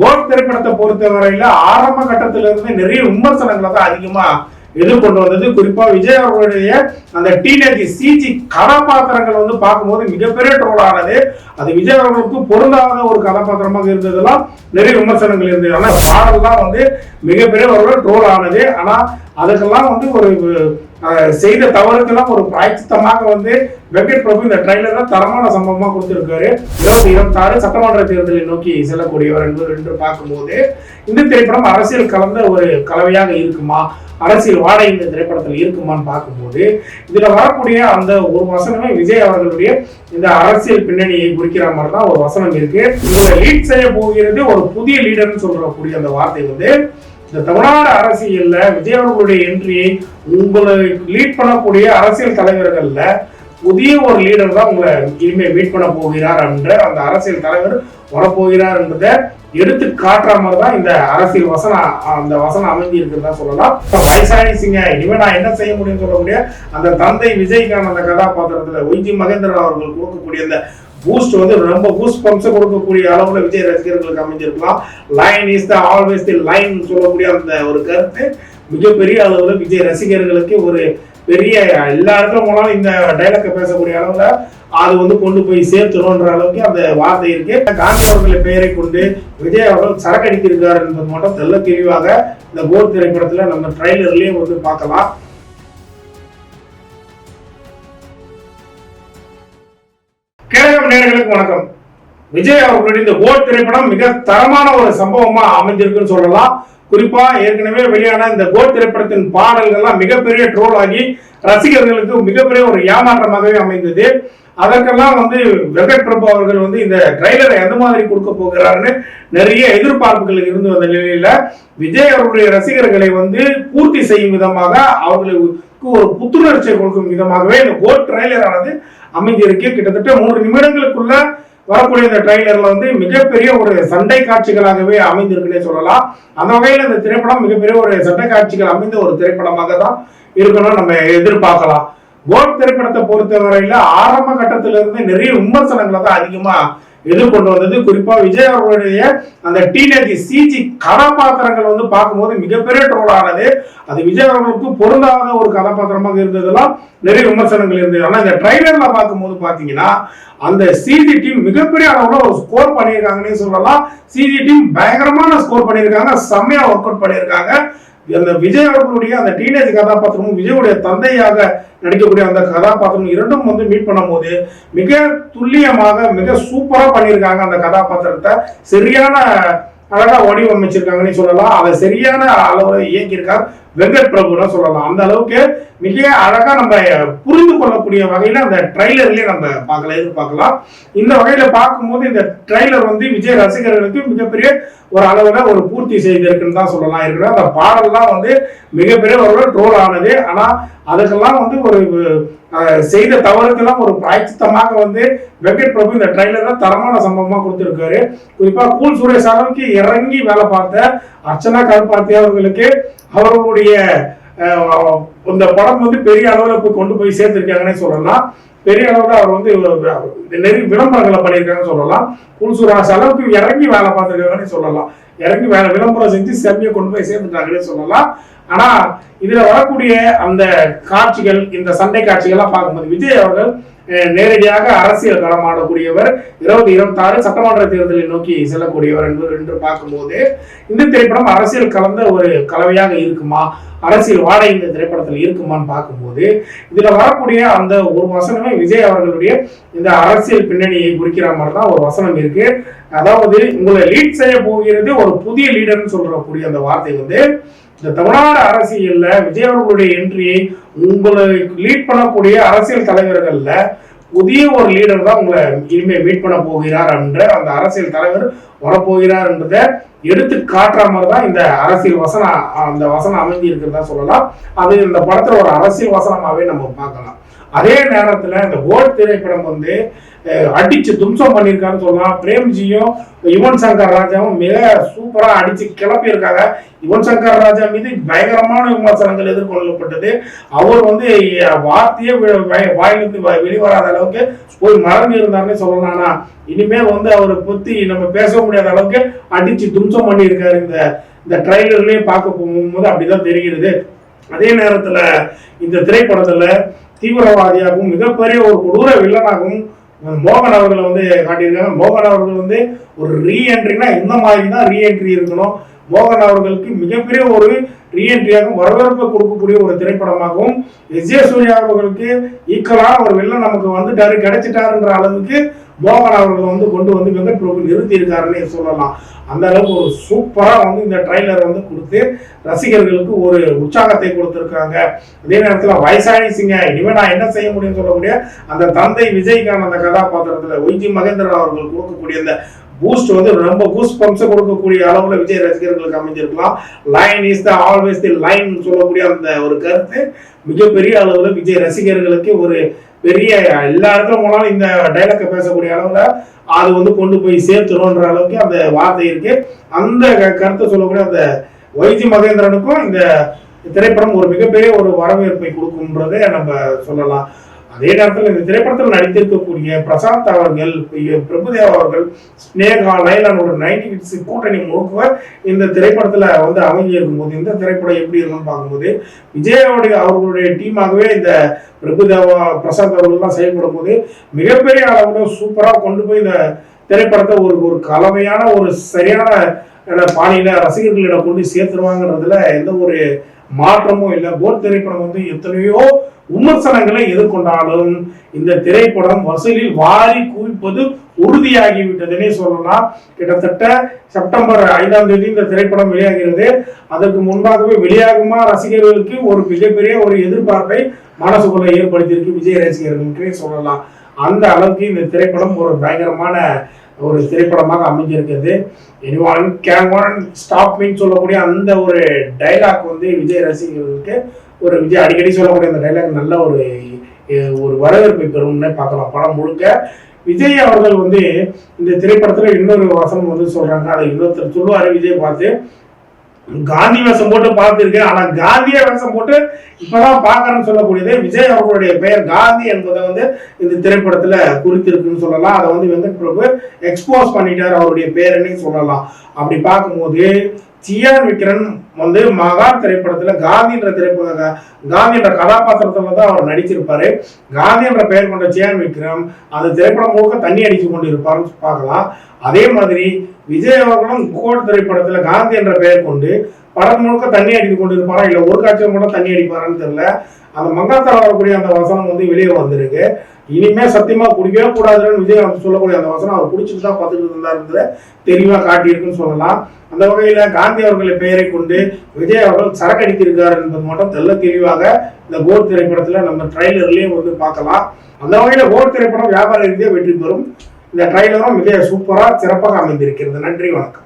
Code திரைப்படத்தை பொறுத்தவரையில ஆரம்ப கட்டத்திலிருந்து நிறைய விமர்சனங்களை தான் அதிகமா எதிர்கொண்டு வந்தது. குறிப்பா விஜய் அவர்களுடைய அந்த டீனேஜ் சிஜி கதாபாத்திரங்கள் வந்து பார்க்கும்போது மிகப்பெரிய ட்ரோல் ஆனது. அது விஜய் அவர்களுக்கு பொருந்தாத ஒரு கதாபாத்திரமாக இருந்ததெல்லாம் நிறைய விமர்சனங்கள் இருந்தது. ஆனா தான் வந்து மிகப்பெரிய ஒரு ட்ரோல் ஆனது. ஆனா அதுக்கெல்லாம் வந்து ஒரு செய்த தவறுக்கெல்லாம் ஒரு பிராய்ச்சித்தமாக வந்து வெங்கட் பிரபு இந்த ட்ரைலர்ல தரமான சம்பவமா கொடுத்திருக்காரு. இருபத்தி இருபத்தி ஆறு சட்டமன்ற தேர்தலை நோக்கி செல்லக்கூடியவர் என்பது என்று பார்க்கும்போது இந்த திரைப்படம் அரசியல் கலந்த ஒரு கலவையாக இருக்குமா? அரசியல் வாடகை இந்த திரைப்படத்தில் இருக்குமான்னு பார்க்கும்போது இதுல வரக்கூடிய அந்த ஒரு வசனமே விஜய் அவர்களுடைய இந்த அரசியல் பின்னணியை குறிக்கிற மாதிரி தான் ஒரு வசனம் இருக்கு. இதுல லீட் செய்ய போகிறது ஒரு புதிய லீடர்னு சொல்லக்கூடிய அந்த வார்த்தை வந்து இந்த தமிழ்நாடு அரசியல்ல விஜய் அவர்களுடைய என்ட்ரியை உங்களை லீட் பண்ணக்கூடிய அரசியல் தலைவர்கள்ல புதிய ஒரு லீடர் தான் உங்களை இனிமே மீட் பண்ண போகிறார் என்ற அந்த அரசியல் தலைவர் வரப்போகிறார் என்பதை எடுத்து காட்டுற மாதிரி தான் இந்த அரசியல் வசனம் அந்த வசனம் அமைஞ்சி இருக்கிறதா சொல்லலாம். இப்ப வயசாயிடுச்சுங்க இனிமேல் நான் என்ன செய்ய முடியும்னு சொல்லக்கூடிய அந்த தந்தை விஜய்க்கான அந்த கதாபாத்திரத்துல ஒய்ஜி மகேந்திரன் அவர்கள் கொடுக்கக்கூடிய அந்த பூஸ்ட் வந்து ரொம்ப பூஸ்ட் பம்ப்ஸ் கொடுக்கக்கூடிய அளவுல விஜய் ரசிகர்களுக்கு அமைஞ்சிருக்கலாம். Line is the always the line சொல்லக்கூடிய அந்த ஒரு கருத்து. மிகப்பெரிய அளவுல விஜய் ரசிகர்களுக்கு ஒரு பெரிய எல்லாருக்கும் போனாலும் இந்த டைலாக்கை பேசக்கூடிய அளவுல அது வந்து கொண்டு போய் சேர்த்துணுன்ற அளவுக்கு அந்த வார்த்தை இருக்கு. காந்தி அவர்களை பெயரை கொண்டு விஜய் அவர்கள் சரக்கடித்திருக்கார் என்பது மட்டும் தெல்ல தெளிவாக இந்த போர் திரைப்படத்துல நம்ம ட்ரைலர்லயே வந்து பார்க்கலாம். நேர்களுக்கு வணக்கம். விஜய் அவர்களுடைய இந்த கோட் திரைப்படம் மிக தரமான ஒரு சம்பவமா அமைஞ்சிருக்குன்னு சொல்லலாம். குறிப்பா ஏற்கனவே வெளியான இந்த கோட் திரைப்படத்தின் பாடல்கள்லாம் மிகப்பெரிய ட்ரோல் ஆகி ரசிகர்களுக்கு மிகப்பெரிய ஒரு ஏமாற்றமாகவே அமைந்தது. அதற்கெல்லாம் வந்து வெங்கட் பிரபு அவர்கள் வந்து இந்த ட்ரைலரை எந்த மாதிரி கொடுக்க போகிறாருன்னு நிறைய எதிர்பார்ப்புகள் இருந்து வந்த நிலையில விஜய் அவருடைய ரசிகர்களை வந்து பூர்த்தி செய்யும் விதமாக அவர்களுக்கு ஒரு புத்துணர்ச்சியை கொடுக்கும் விதமாகவே இந்த கோட் ட்ரைலர் ஆனது அமைஞ்சிருக்கு கிட்டத்தட்ட மூன்று நிமிடங்களுக்குள்ள வரக்கூடிய இந்த ட்ரெய்லர்ல வந்து மிகப்பெரிய ஒரு சண்டை காட்சிகளாகவே அமைந்திருக்குன்னே சொல்லலாம். அந்த வகையில் இந்த திரைப்படம் மிகப்பெரிய ஒரு சண்டை காட்சிகள் அமைந்த ஒரு திரைப்படமாக தான் இருக்கணும்னு நம்ம எதிர்பார்க்கலாம். கோட் திரைப்படத்தை பொறுத்தவரையில ஆரம்ப கட்டத்திலிருந்து நிறைய விமர்சனங்களை தான் எதிர்கொண்டு வந்தது. குறிப்பா விஜய் அவர்களுடைய அந்த டீனேஜ் சிஜி கதாபாத்திரங்கள் வந்து பார்க்கும்போது மிகப்பெரிய ட்ரோல் ஆனது. அது விஜய் அவர்களுக்கு பொருந்தாத ஒரு கதாபாத்திரமாக இருந்ததெல்லாம் நிறைய விமர்சனங்கள் இருந்தது. ஆனா இந்த ட்ரைலர்ல பார்க்கும்போது பாத்தீங்கன்னா அந்த சிஜி டீம் மிகப்பெரிய அளவுல ஒரு ஸ்கோர் பண்ணியிருக்காங்கன்னே சொல்லலாம். சிஜி டீம் பயங்கரமான ஸ்கோர் பண்ணியிருக்காங்க. செம்மையா ஒர்க் அவுட் பண்ணியிருக்காங்க. அந்த விஜய் அவர்களுடைய அந்த டீனேஜ் கதாபாத்திரமும் விஜயுடைய தந்தையாக நடிக்கக்கூடிய அந்த கதாபாத்திரம் இரண்டும் வந்து மீட் பண்ணும்போது மிக துல்லியமாக மிக சூப்பராக பண்ணியிருக்காங்க அந்த கதாபாத்திரத்தை. சரியான அழகாக வடிவமைச்சிருக்காங்கன்னு சொல்லலாம். அதை சரியான அளவில் இயக்கியிருக்கார். வெங்கட் பிரபுனா சொல்லலாம். அந்த அளவுக்கு மிக அழகா நம்ம புரிந்து கொள்ளக்கூடிய வகையில அந்த ட்ரைலர்லயே நம்ம பார்க்கலாம் எதிர்பார்க்கலாம். இந்த வகையில பார்க்கும்போது இந்த ட்ரைலர் வந்து விஜய் ரசிகர்களுக்கு மிகப்பெரிய ஒரு அளவுல ஒரு பூர்த்தி செய்திருக்குன்னு தான் சொல்லலாம். இருக்கிற அந்த பாடல்லாம் வந்து மிகப்பெரிய ஒரு ட்ரோல் ஆனது. ஆனா அதுக்கெல்லாம் வந்து ஒரு செய்த தவறுக்கெல்லாம் ஒரு பிராய்ச்சித்தமாக வந்து வெங்கட் பிரபு இந்த ட்ரைலர்ல தரமான சம்பவமா கொடுத்திருக்காரு. குறிப்பா கூல் சுரேஷ் அளவுக்கு இறங்கி வேலை பார்த்த அர்ச்சனா கருப்பாத்தி அவர்களுக்கு அவர்களுடைய இந்த படம் வந்து பெரிய அளவில் போய் கொண்டு போய் சேர்த்துருக்காங்கன்னே சொல்லலாம். பெரிய அளவில் அவர் வந்து நெறி விளம்பரங்களை பண்ணியிருக்காங்கன்னு சொல்லலாம். குல்சுராஸ் அளவுக்கு இறங்கி வேலை பார்த்துருக்காங்கன்னு சொல்லலாம். இறங்கி வேலை விளம்பரம் செஞ்சு செம்மையை கொண்டு போய் சேர்த்துட்டாங்கன்னு சொல்லலாம். ஆனா இதுல வரக்கூடிய அந்த காட்சிகள் இந்த சண்டை காட்சிகள்லாம் பார்க்கும்போது விஜய் அவர்கள் நேரடியாக அரசியல் களமாடக்கூடியவர் இருபது இருபத்தி ஆறு சட்டமன்ற தேர்தலை நோக்கி செல்லக்கூடியவர் என்பது என்று பார்க்கும்போது இந்த திரைப்படம் அரசியல் கலந்த ஒரு கலவையாக இருக்குமா? அரசியல் வாடகை இந்த திரைப்படத்தில் இருக்குமான்னு பார்க்கும்போது இதுல வரக்கூடிய அந்த ஒரு வசனமே விஜய் அவர்களுடைய இந்த அரசியல் பின்னணியை குறிக்கிற மாதிரி தான் ஒரு வசனம் இருக்கு. அதாவது உங்களை லீட் செய்ய போகிறது ஒரு புதிய லீடர்னு சொல்லக்கூடிய அந்த வார்த்தை வந்து இந்த தமிழ்நாடு அரசியல்ல விஜய் அவர்களுடைய என்ட்ரியை உங்களை லீட் பண்ணக்கூடிய அரசியல் தலைவர்கள்ல புதிய ஒரு லீடர் தான் உங்களை இனிமே மீட் பண்ண போகிறார் என்ற அந்த அரசியல் தலைவர் வரப்போகிறார் என்றதை எடுத்து காட்டுற மாதிரி தான் இந்த அரசியல் வசனம் அந்த வசனம் அமைஞ்சி இருக்கிறதா சொல்லலாம். அது இந்த படத்துல ஒரு அரசியல் வசனமாவே நம்ம பார்க்கலாம். அதே நேரத்துல இந்த கோட் திரைப்படம் வந்து அடிச்சு தும்சம் பண்ணியிருக்காருன்னு சொல்லலாம். பிரேம்ஜியும் யுவன் சங்கர் ராஜாவும் மிக சூப்பரா அடிச்சு கிளப்பியிருக்காங்க. யுவன் சங்கர் ராஜா மீது பயங்கரமான விமர்சனங்கள் எதிர்கொள்ளப்பட்டது. அவர் வந்து வார்த்தையே வாயிலிருந்து வ- வெளிவராத அளவுக்கு போய் மறந்து இருந்தாருன்னு சொல்லலாம்னா இனிமேல் வந்து அவரை பத்தி நம்ம பேச முடியாத அளவுக்கு அடிச்சு தும்சம் பண்ணியிருக்காரு இந்த இந்த ட்ரைலர்லயே பார்க்க போகும்போது அப்படிதான் தெரிகிறது. அதே நேரத்துல இந்த திரைப்படத்துல தீவிரவாதியாகவும் மிகப்பெரிய ஒரு கொடூர வில்லனாகவும் மோகன் அவர்களை வந்து காட்டியிருக்காங்க. மோகன் அவர்கள் வந்து ஒரு ரீஎன்ட்ரினா இந்த மாதிரி தான் ரீஎன்ட்ரி இருக்கணும். மோகன் அவர்களுக்கு மிகப்பெரிய ஒரு ரீஎன்ட்ரியாகவும் வரவேற்பை கொடுக்கக்கூடிய ஒரு திரைப்படமாகவும் எஸ் ஏ சூர்யா அவர்களுக்கு ஈக்குவலாக ஒரு வெள்ளம் நமக்கு வந்துட்டாரு கிடைச்சிட்டாருன்ற அளவுக்கு மோகன் அவர்கள் வந்து கொண்டு வந்து வெங்கட் பிரபு நிறுத்தியிருக்காருன்னே சொல்லலாம். அந்த அளவுக்கு ஒரு சூப்பராக வந்து இந்த ட்ரைலர் வந்து கொடுத்து ரசிகர்களுக்கு ஒரு உற்சாகத்தை கொடுத்துருக்காங்க. அதே நேரத்தில் வயசானி சிங்க இனிமே நான் என்ன செய்ய முடியும்னு சொல்லக்கூடிய அந்த தந்தை விஜய்க்கான அந்த கதாபாத்திரத்தில் ஒய்ஜி மகேந்திரன் அவர்கள் கொடுக்கக்கூடிய அந்த பூஸ்ட் வந்து ரொம்ப பூஸ்ட் பம்ப்ஸ் கொடுக்கக்கூடிய அளவில் விஜய் ரசிகர்களுக்கு அமைஞ்சிருக்கலாம். Line is the always the line சொல்லக்கூடிய அந்த ஒரு கருத்து மிகப்பெரிய அளவில் விஜய் ரசிகர்களுக்கு ஒரு பெரிய எல்லா இடத்துல போனாலும் இந்த டைலாக்கை பேசக்கூடிய அளவுல அது வந்து கொண்டு போய் சேர்த்துருன்ற அளவுக்கு அந்த வார்த்தை இருக்கு. அந்த க- கருத்தை சொல்லக்கூடிய அந்த வைஜி மகேந்திரனுக்கும் இந்த திரைப்படம் ஒரு மிகப்பெரிய ஒரு வரவேற்பை கொடுக்கும்ன்றதே நம்ம சொல்லலாம். அதே நேரத்தில் இந்த திரைப்படத்தில் நடித்திருக்கக்கூடிய பிரசாந்த் அவர்கள் பிரபுதேவ் பிரபுதேவா அவர்கள் ஸ்னேகா லைலானோட நைன்டி கிட்ஸ் கூட்டணி முழுக்க இந்த திரைப்படத்தில் வந்து அமைஞ்சி இருக்கும்போது இந்த திரைப்படம் எப்படி இருக்குன்னு பார்க்கும்போது விஜயோடைய அவர்களுடைய டீமாகவே இந்த பிரபுதேவா பிரசாந்த் அவர்கள்லாம் செயல்படும் போது மிகப்பெரிய அளவில் சூப்பராக கொண்டு போய் இந்த திரைப்படத்தை ஒரு ஒரு கலவையான ஒரு சரியான பாணியில் பாணியில ரசிகர்களிடம் கொண்டு சேர்த்துருவாங்கன்றதுல எந்த ஒரு மாற்றமும் இல்லை. போர் திரைப்படம் வந்து எத்தனையோ விமர்சனங்களை எதிர்கொண்டாலும் இந்த திரைப்படம் வசூலில் வாரி குவிப்பது உறுதியாகிவிட்டதுன்னே சொல்லலாம் கிட்டத்தட்ட செப்டம்பர் ஐந்தாம் தேதி இந்த திரைப்படம் வெளியாகிறது. அதற்கு முன்பாகவே வெளியாகுமா ரசிகர்களுக்கு ஒரு மிகப்பெரிய ஒரு எதிர்பார்ப்பை மனசுக்குள்ள ஏற்படுத்தியிருக்கு விஜய் ரசிகர்களுக்கு சொல்லலாம். அந்த அளவுக்கு இந்த திரைப்படம் ஒரு பயங்கரமான ஒரு திரைப்படமாக அமைஞ்சிருக்கிறது. Anyone can one stop mean சொல்லக்கூடிய அந்த ஒரு டைலாக் வந்து விஜய் ரசிகர்களுக்கு ஒரு விஜய் அடிக்கடி சொல்லக்கூடிய அந்த டைலாக் நல்ல ஒரு ஒரு வரவேற்பை பெறும்னே பார்க்கலாம். படம் முழுக்க விஜய் அவர்கள் வந்து இந்த திரைப்படத்தில் இன்னொரு வசனம் வந்து சொல்கிறாங்க அதை இன்னொருத்தர் சொல்லுவார் விஜய் பார்த்து. காந்தி வேஷம் போட்டு பார்த்திருக்கேன். ஆனா காந்திய வேஷம் போட்டு இப்பதான் பார்க்கறேன்னு சொல்லக்கூடியது விஜய் அவர்களுடைய பெயர் காந்தி என்பதை வந்து இந்த திரைப்படத்துல குறித்திருக்குன்னு சொல்லலாம். அதை வந்து வெங்கட் பிரபு எக்ஸ்போஸ் பண்ணிட்டார் அவருடைய பேருன்னு சொல்லலாம். அப்படி பார்க்கும்போது சியான் விக்ரன் வந்து மகா திரைப்படத்துல காந்தின்ற திரைப்பட காந்தின்ற கதாபாத்திரத்துல தான் அவர் நடிச்சிருப்பாரு. காந்தின்ற பெயர் கொண்ட சியான் விக்ரம் அந்த திரைப்படம் முழுக்க தண்ணி அடிச்சு கொண்டு இருப்பாருன்னு பார்க்கலாம். அதே மாதிரி விஜய் அவர்களும் கோட் திரைப்படத்துல காந்தி என்ற பெயர் கொண்டு படம் முழுக்க தண்ணி அடித்து கொண்டு இருப்பாரா இல்ல ஒரு காட்சியும் கூட தண்ணி அடிப்பாரான்னு தெரியல. அந்த மங்காத்தால வரக்கூடிய அந்த வசனம் வந்து வெளியே வந்திருக்கு. இனிமே சத்தியமா குடிக்கவே கூடாதுன்னு விஜய் வந்து சொல்லக்கூடிய அந்த வசனம் அவர் குடிச்சுட்டு தான் பார்த்துட்டு இருந்தாருன்றத தெளிவா காட்டியிருக்குன்னு சொல்லலாம். அந்த வகையில் காந்தி அவர்களை பெயரை கொண்டு விஜய் அவர்கள் சரக்கு அடித்திருக்காரு என்பது மட்டும் தெல்ல தெளிவாக இந்த கோர் திரைப்படத்தில் நம்ம ட்ரைலர்லேயும் வந்து பார்க்கலாம். அந்த வகையில் கோர் திரைப்படம் வியாபார ரீதியாக வெற்றி பெறும். இந்த ட்ரைலரும் மிக சூப்பராக சிறப்பாக அமைந்திருக்கிறது. நன்றி வணக்கம்.